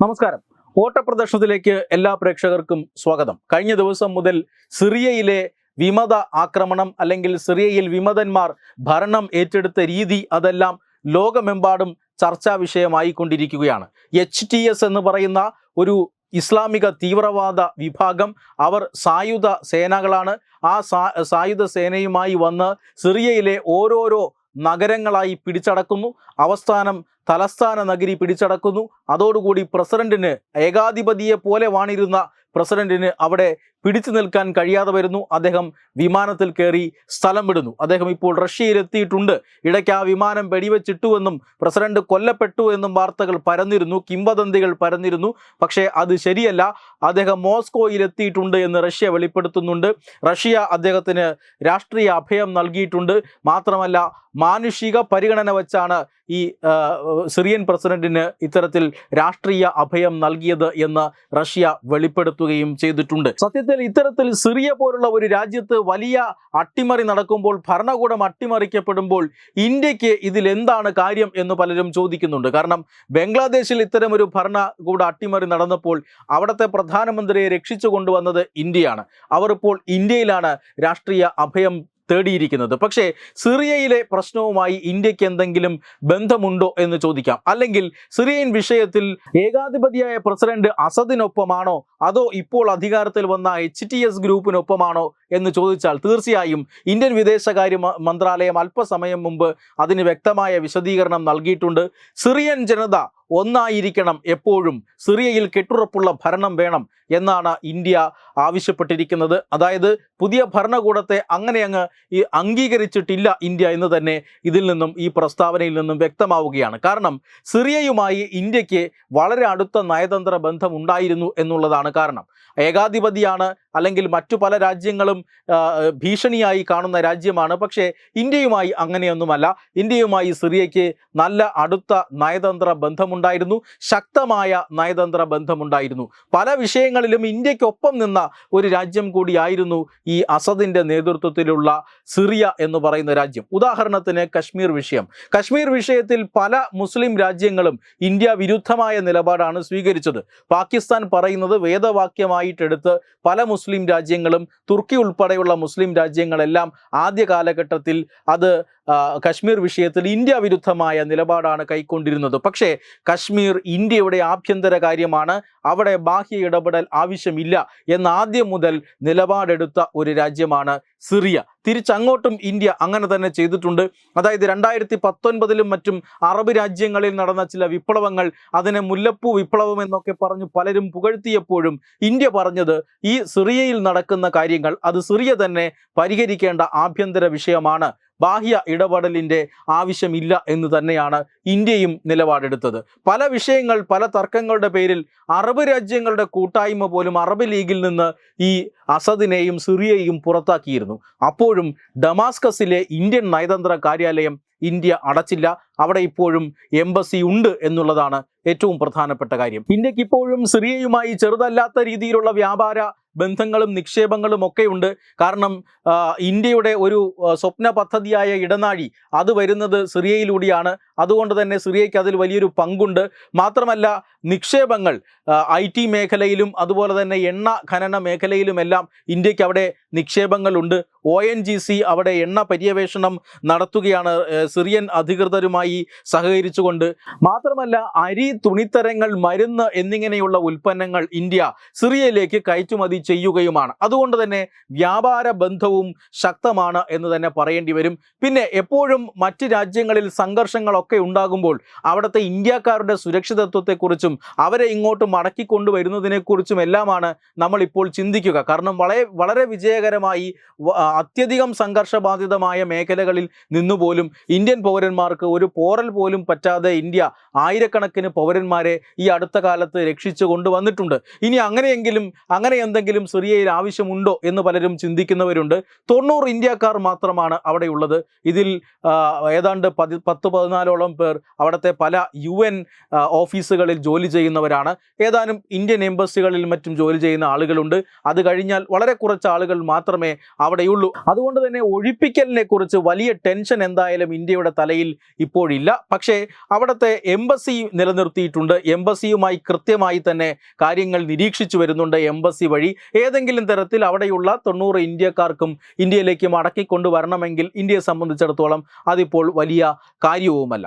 നമസ്കാരം. ഓട്ടപ്രദർശനത്തിലേക്ക് എല്ലാ പ്രേക്ഷകർക്കും സ്വാഗതം. കഴിഞ്ഞ ദിവസം മുതൽ സിറിയയിലെ വിമത ആക്രമണം അല്ലെങ്കിൽ സിറിയയിൽ വിമതന്മാർ ഭരണം ഏറ്റെടുത്ത രീതി അതെല്ലാം ലോകമെമ്പാടും ചർച്ചാ വിഷയമായിക്കൊണ്ടിരിക്കുകയാണ്. എച്ച് ടി എസ് എന്ന് പറയുന്ന ഒരു ഇസ്ലാമിക തീവ്രവാദ വിഭാഗം അവർ സായുധ സേനകളാണ്. ആ സായുധ സേനയുമായി വന്ന് സിറിയയിലെ ഓരോരോ നഗരങ്ങളായി പിടിച്ചടക്കുന്നു. അവസ്ഥാനം തലസ്ഥാന നഗരി പിടിച്ചടക്കുന്നു. അതോടുകൂടി പ്രസിഡന്റിന് ഏകാധിപതിയെ പോലെ വാണിരുന്ന പ്രസിഡന്റിന് അവിടെ പിടിച്ചു നിൽക്കാൻ കഴിയാതെ വരുന്നു. അദ്ദേഹം വിമാനത്തിൽ കയറി സ്ഥലം വിടുന്നു. അദ്ദേഹം ഇപ്പോൾ റഷ്യയിൽ എത്തിയിട്ടുണ്ട് ഇടയ്ക്ക് ആ വിമാനം വെടിവെച്ചിട്ടുവെന്നും പ്രസിഡന്റ് കൊല്ലപ്പെട്ടു എന്നും വാർത്തകൾ പരന്നിരുന്നു. കിംവദന്തികൾ പരന്നിരുന്നു. പക്ഷേ അത് ശരിയല്ല. അദ്ദേഹം മോസ്കോയിൽ എത്തിയിട്ടുണ്ട് എന്ന് റഷ്യ വെളിപ്പെടുത്തുന്നുണ്ട്. റഷ്യ അദ്ദേഹത്തിന് രാഷ്ട്രീയ അഭയം നൽകിയിട്ടുണ്ട്. മാത്രമല്ല മാനുഷിക പരിഗണന വെച്ചാണ് ഈ സിറിയൻ പ്രസിഡന്റിന് ഇത്തരത്തിൽ രാഷ്ട്രീയ അഭയം നൽകിയത് എന്ന് റഷ്യ വെളിപ്പെടുത്തുകയും ചെയ്തിട്ടുണ്ട്. സത്യത്തിൽ ഇത്തരത്തിൽ സിറിയ പോലുള്ള ഒരു രാജ്യത്ത് വലിയ അട്ടിമറി നടക്കുമ്പോൾ ഭരണകൂടം അട്ടിമറിക്കപ്പെടുമ്പോൾ ഇന്ത്യയ്ക്ക് ഇതിൽ എന്താണ് കാര്യം എന്ന് പലരും ചോദിക്കുന്നുണ്ട്. കാരണം ബംഗ്ലാദേശിൽ ഇത്തരം ഒരു ഭരണകൂട അട്ടിമറി നടന്നപ്പോൾ അവിടുത്തെ പ്രധാനമന്ത്രിയെ രക്ഷിച്ചു കൊണ്ടുവന്നത് ഇന്ത്യയാണ്. അവർ ഇപ്പോൾ ഇന്ത്യയിലാണ് രാഷ്ട്രീയ അഭയം തേടിയിരിക്കുന്നത്. പക്ഷേ സിറിയയിലെ പ്രശ്നവുമായി ഇന്ത്യയ്ക്ക് എന്തെങ്കിലും ബന്ധമുണ്ടോ എന്ന് ചോദിക്കാം. അല്ലെങ്കിൽ സിറിയൻ വിഷയത്തിൽ ഏകാധിപതിയായ പ്രസിഡന്റ് അസദിനൊപ്പമാണോ? അതോ ഇപ്പോൾ അധികാരത്തിൽ വന്ന എച്ച് ടി എസ് ഗ്രൂപ്പിനൊപ്പമാണോ? എന്ന് ചോദിച്ചാൽ തീർച്ചയായും ഇന്ത്യൻ വിദേശകാര്യ മന്ത്രാലയം അല്പസമയം മുമ്പ് അതിന് വ്യക്തമായ വിശദീകരണം നൽകിയിട്ടുണ്ട്. സിറിയൻ ജനത ഒന്നായിരിക്കണം എപ്പോഴും. സിറിയയിൽ കെട്ടുറപ്പുള്ള ഭരണം വേണം എന്നാണ് ഇന്ത്യ ആവശ്യപ്പെട്ടിരിക്കുന്നത്. അതായത് പുതിയ ഭരണകൂടത്തെ അങ്ങനെ അങ്ങ് ഈ അംഗീകരിച്ചിട്ടില്ല ഇന്ത്യ എന്ന് തന്നെ ഇതിൽ നിന്നും ഈ പ്രസ്താവനയിൽ നിന്നും വ്യക്തമാവുകയാണ്. കാരണം സിറിയയുമായി ഇന്ത്യയ്ക്ക് വളരെ അടുത്ത നയതന്ത്ര ബന്ധം ഉണ്ടായിരുന്നു എന്നുള്ളതാണ് കാരണം. ഏകാധിപതിയാണ് അല്ലെങ്കിൽ മറ്റു പല രാജ്യങ്ങളും ഭീഷണിയായി കാണുന്ന രാജ്യമാണ്. പക്ഷേ ഇന്ത്യയുമായി അങ്ങനെയൊന്നുമല്ല. ഇന്ത്യയുമായി സിറിയയ്ക്ക് നല്ല അടുത്ത നയതന്ത്ര ബന്ധമുണ്ടായിരുന്നു. ശക്തമായ നയതന്ത്ര ബന്ധമുണ്ടായിരുന്നു. പല വിഷയങ്ങളിലും ഇന്ത്യക്കൊപ്പം നിന്ന ഒരു രാജ്യം കൂടിയായിരുന്നു ഈ അസദിന്റെ നേതൃത്വത്തിലുള്ള സിറിയ എന്ന് പറയുന്ന രാജ്യം. ഉദാഹരണത്തിന് കശ്മീർ വിഷയം. കശ്മീർ വിഷയത്തിൽ പല മുസ്ലിം രാജ്യങ്ങളും ഇന്ത്യ വിരുദ്ധമായ നിലപാടാണ് സ്വീകരിച്ചത്. പാകിസ്ഥാൻ പറയുന്നത് വേദവാക്യമായിട്ടെടുത്ത് പല മുസ്ലിം രാജ്യങ്ങളും തുർക്കി ഉൾപ്പെടെയുള്ള മുസ്ലിം രാജ്യങ്ങളെല്ലാം ആദ്യ കാലഘട്ടത്തിൽ അത് കശ്മീർ വിഷയത്തിൽ ഇന്ത്യ വിരുദ്ധമായ നിലപാടാണ് കൈക്കൊണ്ടിരുന്നത്. പക്ഷേ കശ്മീർ ഇന്ത്യയുടെ ആഭ്യന്തര കാര്യമാണ്. അവിടെ ബാഹ്യ ഇടപെടൽ ആവശ്യമില്ല എന്ന് ആദ്യം മുതൽ നിലപാടെടുത്ത ഒരു രാജ്യമാണ് സിറിയ. തിരിച്ചങ്ങോട്ടും ഇന്ത്യ അങ്ങനെ തന്നെ ചെയ്തിട്ടുണ്ട്. അതായത് രണ്ടായിരത്തി പത്തൊൻപതിലും മറ്റും അറബ് രാജ്യങ്ങളിൽ നടന്ന ചില വിപ്ലവങ്ങൾ അതിനെ മുല്ലപ്പൂ വിപ്ലവം എന്നൊക്കെ പറഞ്ഞു പലരും പുകഴ്ത്തിയപ്പോഴും ഇന്ത്യ പറഞ്ഞത് ഈ സിറിയയിൽ നടക്കുന്ന കാര്യങ്ങൾ അത് സിറിയ തന്നെ പരിഹരിക്കേണ്ട ആഭ്യന്തര വിഷയമാണ്. ബാഹ്യ ഇടപെടലിന്റെ ആവശ്യമില്ല എന്ന് തന്നെയാണ് ഇന്ത്യയും നിലപാടെടുത്തത്. പല വിഷയങ്ങൾ പല തർക്കങ്ങളുടെ പേരിൽ അറബ് രാജ്യങ്ങളുടെ കൂട്ടായ്മ പോലും അറബ് ലീഗിൽ നിന്ന് ഈ അസദിനെയും സിറിയയും പുറത്താക്കിയിരുന്നു. അപ്പോഴും ഡമാസ്കസിലെ ഇന്ത്യൻ നയതന്ത്ര കാര്യാലയം ഇന്ത്യ അടച്ചില്ല. അവിടെ ഇപ്പോഴും എംബസി ഉണ്ട് എന്നുള്ളതാണ് ഏറ്റവും പ്രധാനപ്പെട്ട കാര്യം. ഇന്ത്യയ്ക്ക് ഇപ്പോഴും സിറിയയുമായി ചെറുതല്ലാത്ത രീതിയിലുള്ള വ്യാപാര ബന്ധങ്ങളും നിക്ഷേപങ്ങളും ഒക്കെയുണ്ട് കാരണം ഇന്ത്യയുടെ ഒരു സ്വപ്ന പദ്ധതിയായ ഇടനാഴി അത് വരുന്നത് സിറിയയിലൂടെയാണ്. അതുകൊണ്ട് തന്നെ സിറിയയ്ക്ക് അതിൽ വലിയൊരു പങ്കുണ്ട്. മാത്രമല്ല നിക്ഷേപങ്ങൾ ഐ ടി മേഖലയിലും അതുപോലെ തന്നെ എണ്ണ ഖനന മേഖലയിലുമെല്ലാം ഇന്ത്യയ്ക്ക് അവിടെ നിക്ഷേപങ്ങളുണ്ട്. ഒ എൻ ജി സി അവിടെ എണ്ണ പര്യവേഷണം നടത്തുകയാണ് സിറിയൻ അധികൃതരുമായി സഹകരിച്ചുകൊണ്ട്. മാത്രമല്ല അരി തുണിത്തരങ്ങൾ മരുന്ന് എന്നിങ്ങനെയുള്ള ഉൽപ്പന്നങ്ങൾ ഇന്ത്യ സിറിയയിലേക്ക് കയറ്റുമതി ചെയ്യുകയുമാണ്. അതുകൊണ്ട് തന്നെ വ്യാപാര ബന്ധവും ശക്തമാണ് എന്ന് തന്നെ പറയേണ്ടി വരും. പിന്നെ എപ്പോഴും മറ്റ് രാജ്യങ്ങളിൽ സംഘർഷങ്ങളൊക്കെ ഉണ്ടാകുമ്പോൾ അവിടുത്തെ ഇന്ത്യക്കാരുടെ സുരക്ഷിതത്വത്തെക്കുറിച്ചും അവരെ ഇങ്ങോട്ട് മടക്കി മടക്കിക്കൊണ്ടുവരുന്നതിനെക്കുറിച്ചും എല്ലാമാണ് നമ്മൾ ഇപ്പോൾ ചിന്തിക്കുക. കാരണം വളരെ വളരെ വിജയകരമായി അത്യധികം സംഘർഷബാധിതമായ മേഖലകളിൽ നിന്നുപോലും ഇന്ത്യൻ പൗരന്മാർക്ക് ഒരു പോറൽ പോലും പറ്റാതെ ഇന്ത്യ ആയിരക്കണക്കിന് പൗരന്മാരെ ഈ അടുത്ത കാലത്ത് രക്ഷിച്ചു കൊണ്ടുവന്നിട്ടുണ്ട് ഇനി അങ്ങനെയെങ്കിലും അങ്ങനെ എന്തെങ്കിലും സിറിയയിൽ ആവശ്യമുണ്ടോ എന്ന് പലരും ചിന്തിക്കുന്നവരുണ്ട്. തൊണ്ണൂറ് ഇന്ത്യക്കാർ മാത്രമാണ് അവിടെയുള്ളത്. ഇതിൽ ഏതാണ്ട് പതി പത്ത് പതിനാലോളം അറുപതോളം പേർ അവിടുത്തെ പല യു എൻ ഓഫീസുകളിൽ ജോലി ചെയ്യുന്നവരാണ്. ഏതാനും ഇന്ത്യൻ എംബസികളിൽ മറ്റും ജോലി ചെയ്യുന്ന ആളുകളുണ്ട്. അത് കഴിഞ്ഞാൽ വളരെ കുറച്ച് ആളുകൾ മാത്രമേ അവിടെയുള്ളൂ. അതുകൊണ്ട് തന്നെ ഒഴിപ്പിക്കലിനെ കുറിച്ച് വലിയ ടെൻഷൻ എന്തായാലും ഇന്ത്യയുടെ തലയിൽ ഇപ്പോഴില്ല. പക്ഷേ അവിടുത്തെ എംബസി നിലനിർത്തിയിട്ടുണ്ട്. എംബസിയുമായി കൃത്യമായി തന്നെ കാര്യങ്ങൾ നിരീക്ഷിച്ചു വരുന്നുണ്ട് എംബസി വഴി. ഏതെങ്കിലും തരത്തിൽ അവിടെയുള്ള തൊണ്ണൂറ് ഇന്ത്യക്കാർക്കും ഇന്ത്യയിലേക്ക് മടക്കിക്കൊണ്ടുവരണമെങ്കിൽ ഇന്ത്യയെ സംബന്ധിച്ചിടത്തോളം അതിപ്പോൾ വലിയ കാര്യവുമല്ല.